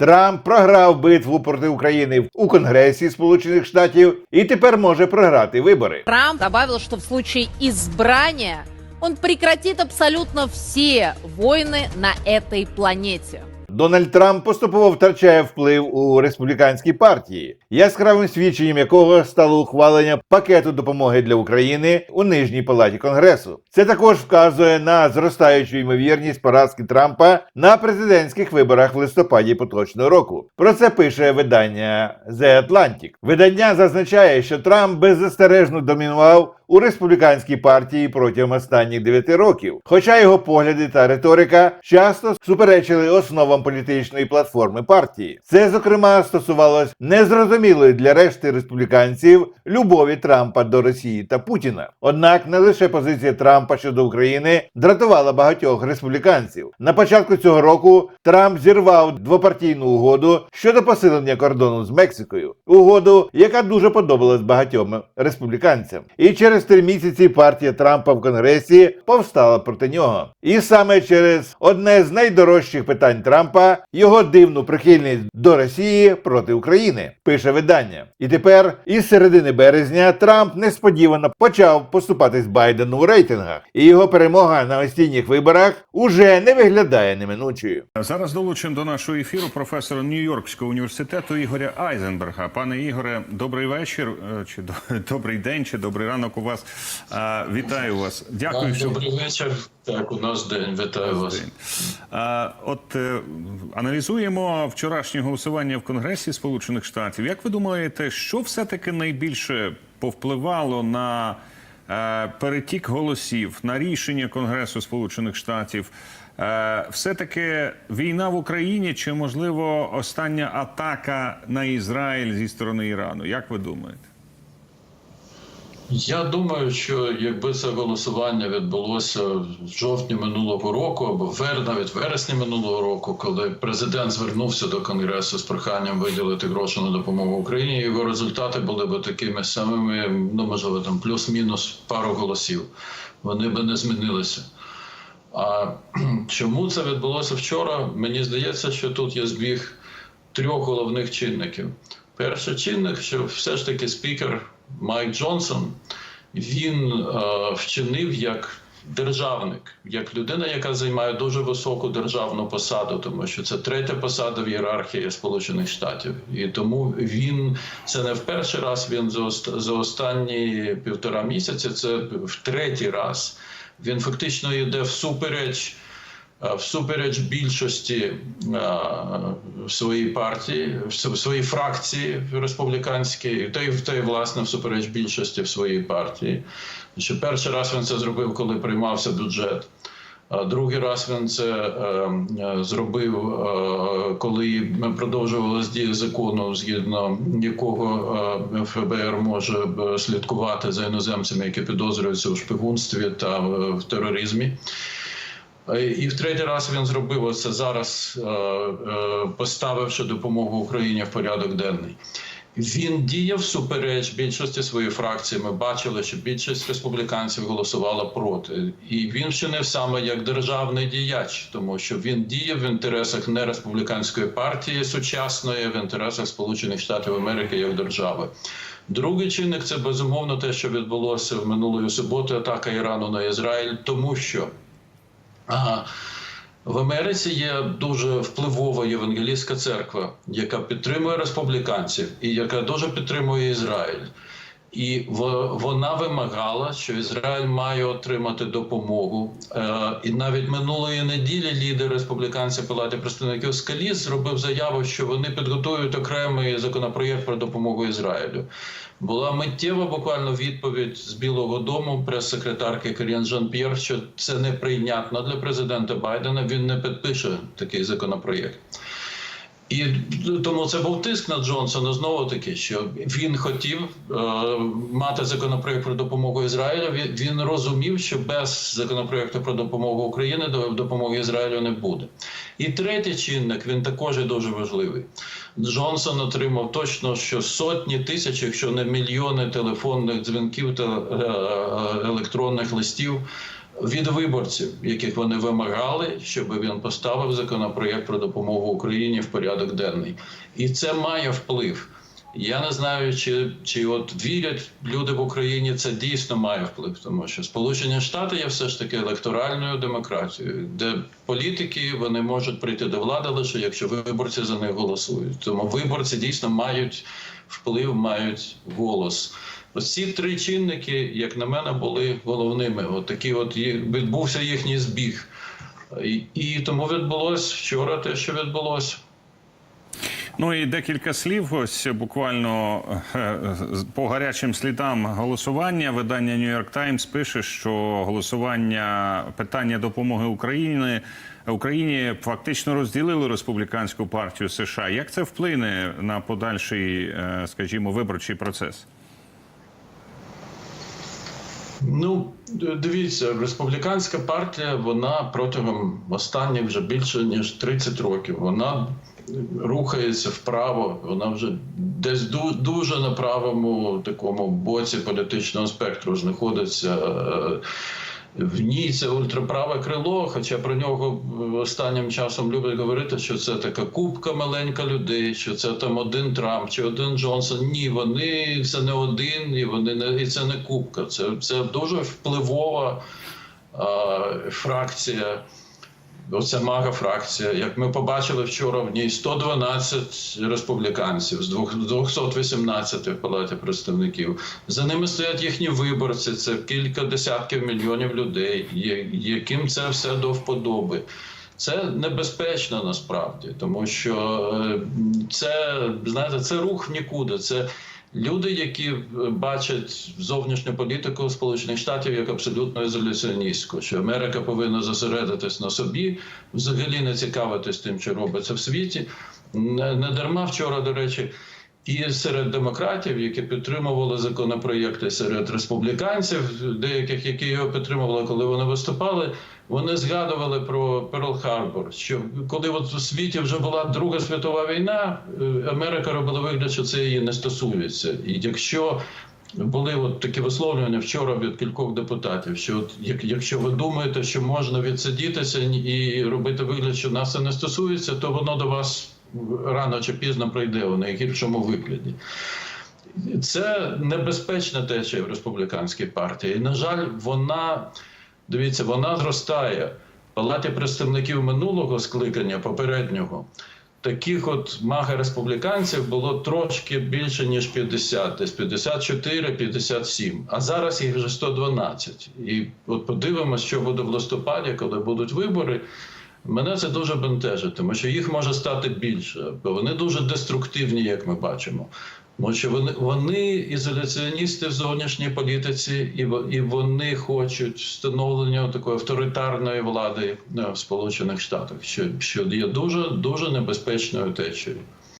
Трамп програв битву проти України у Конгресі Сполучених Штатів і тепер може програти вибори. Трамп добавив, що в случае избрания он прекратит абсолютно всі войны на этой планете. Дональд Трамп поступово втрачає вплив у республіканській партії, яскравим свідченням якого стало ухвалення пакету допомоги для України у нижній палаті Конгресу. Це також вказує на зростаючу ймовірність поразки Трампа на президентських виборах в листопаді поточного року. Про це пише видання The Atlantic. Видання зазначає, що Трамп беззастережно домінував у республіканській партії протягом останніх 9 років, хоча його погляди та риторика часто суперечили основам політичної платформи партії. Це, зокрема, стосувалось незрозумілої для решти республіканців любові Трампа до Росії та Путіна. Однак не лише позиція Трампа щодо України дратувала багатьох республіканців. На початку цього року Трамп зірвав двопартійну угоду щодо посилення кордону з Мексикою, угоду, яка дуже подобалась багатьом республіканцям. І через три місяці партія Трампа в Конгресі повстала проти нього. І саме через одне з найдорожчих питань Трампа його дивну прихильність до Росії проти України, пише видання. І тепер, із середини березня, Трамп несподівано почав поступатись Байдену у рейтингах, і його перемога на осінніх виборах уже не виглядає неминучою. Зараз долучимо до нашого ефіру професора Нью-Йоркського університету Ігоря Айзенберга. Пане Ігоре, добрий вечір, е, чи до- добрий день, чи добрий ранок у вас. А, Вітаю вас. Дякую, Так, що Добрий вечір. Так, у нас день. Вітаю вас. А, От е, аналізуємо вчорашнє голосування в Конгресі Сполучених Штатів. Як ви думаєте, що все-таки найбільше повпливало на е, перетік голосів, на рішення Конгресу Сполучених Штатів? Е, Все-таки війна в Україні чи можливо остання атака на Ізраїль зі сторони Ірану? Як ви думаєте? Я думаю, що якби це голосування відбулося в жовтні минулого року або вер, навіть вересні минулого року, коли президент звернувся до конгресу з проханням виділити гроші на допомогу Україні, його результати були б такими самими, ну можливо, там плюс-мінус пару голосів. Вони би не змінилися. А чому це відбулося вчора? Мені здається, що тут є збіг трьох головних чинників. Перший чинник, що все ж таки спікер Майк Джонсон він е, вчинив як державник, як людина, яка займає дуже високу державну посаду, тому що це третя посада в ієрархії Сполучених Штатів, і тому він це не в перший раз. Він за, за останні півтора місяці. Це в третій раз. Він фактично йде всупереч. Е, Всупереч більшості е, в своїй партії, в в своїй фракції республіканській, та й та й власне всупереч більшості в своїй партії. Що перший раз він це зробив, коли приймався бюджет. Другий раз він це е, зробив, коли ми продовжували дії закону, згідно якого ФБР може слідкувати за іноземцями, які підозрюються у шпигунстві та в тероризмі. Е, І в третій раз він зробив це зараз, е, е, поставивши допомогу Україні в порядок денний. Він діяв супереч більшості своєї фракції. Ми бачили, що більшість республіканців голосувала проти, і він вчинив саме як державний діяч, тому що він діяв в інтересах не республіканської партії сучасної, в інтересах Сполучених Штатів Америки як держави. Другий чинник це безумовно те, що відбулося в минулої суботи, атака Ірану на Ізраїль, тому що. Ага. В Америці є дуже впливова євангелійська церква, яка підтримує республіканців і яка дуже підтримує Ізраїль. І вона вимагала, що Ізраїль має отримати допомогу. Е, І навіть минулої неділі лідер республіканців Палати представників Скаліс зробив заяву, що вони підготують окремий законопроєкт про допомогу Ізраїлю. Була миттєва буквально відповідь з Білого Дому прес-секретарки Карін Жан-П'єр, що це неприйнятно для президента Байдена. Він не підпише такий законопроєкт. І тому це був тиск на Джонсона знову таки, що він хотів е, мати законопроект про допомогу Ізраїлю. Він, розумів, що без законопроекту про допомогу Україні до- допомоги Ізраїлю не буде. І третій чинник він також дуже важливий. Джонсон отримав точно що сотні тисяч, якщо не мільйони телефонних дзвінків та е, е, електронних листів від виборців, яких вони вимагали, щоб він поставив законопроєкт про допомогу Україні в порядок денний, і це має вплив. Я не знаю, чи, чи от вірять люди в Україні, це дійсно має вплив, тому що Сполучені Штати є все ж таки електоральною демократією, де політики вони можуть прийти до влади лише якщо виборці за них голосують. Тому виборці дійсно мають вплив, мають голос. Ось три чинники, як на мене, були головними. От такі, от відбувся їхній збіг, і, і тому відбулось вчора те, що відбулося. Ну і декілька слів. Ось буквально е, по гарячим слідам голосування. Видання New York Times пише, що голосування питання допомоги Україні Україні фактично розділили республіканську партію США. Як це вплине на подальший, е, скажімо, виборчий процес? Ну, дивіться, республіканська партія, вона протягом останніх вже більше ніж 30 років. Вона рухається вправо, вона вже десь ду- дуже на правому такому боці політичного спектру знаходиться. Е, В ній це ультраправе крило, хоча про нього останнім часом люблять говорити, що це така кубка маленька людей, що це там один Трамп чи один Джонсон. Ні, вони це не один, і вони не і це не кубка. Це, це дуже впливова а, фракція. Оця мага фракція. Як ми побачили вчора, в ній 112 республіканців з двох- з 218 в палаті представників. За ними стоять їхні виборці. Це кілька десятків мільйонів людей, яким це все до вподоби. Це небезпечно насправді, тому що е, це знаєте, це рух в нікуди. Це люди, які е, бачать зовнішню політику Сполучених Штатів як абсолютно ізоляціоністську, що Америка повинна зосередитись на собі, взагалі не цікавитись тим, що робиться в світі. Не, дарма вчора, до речі. І серед демократів, які підтримували законопроєкти, серед республіканців, деяких, які його підтримували, коли вони виступали, вони згадували про Перл Харбор. Що коли от у світі вже була Друга світова війна, е, Америка робила вигляд, що це її не стосується. І якщо були от такі висловлювання вчора від кількох депутатів, що от як, якщо ви думаєте, що можна відсидітися і робити вигляд, що нас це не стосується, то воно до вас рано чи пізно прийде у найгіршому вигляді. Це небезпечна течія в республіканській партії. І, на жаль, вона дивіться, вона зростає. Палаті представників минулого скликання попереднього. Таких от мага республіканців було трошки більше ніж 50, десь 54, 57. А зараз їх вже 112. І от подивимося, що буде в листопаді, коли будуть вибори. Мене це дуже бентежить, тому що їх може стати більше, бо вони дуже деструктивні, як ми бачимо. Тому вони, вони ізоляціоністи в зовнішній політиці, і, і вони хочуть встановлення такої авторитарної влади е, в Сполучених Штатах, що, що є дуже дуже небезпечною течією.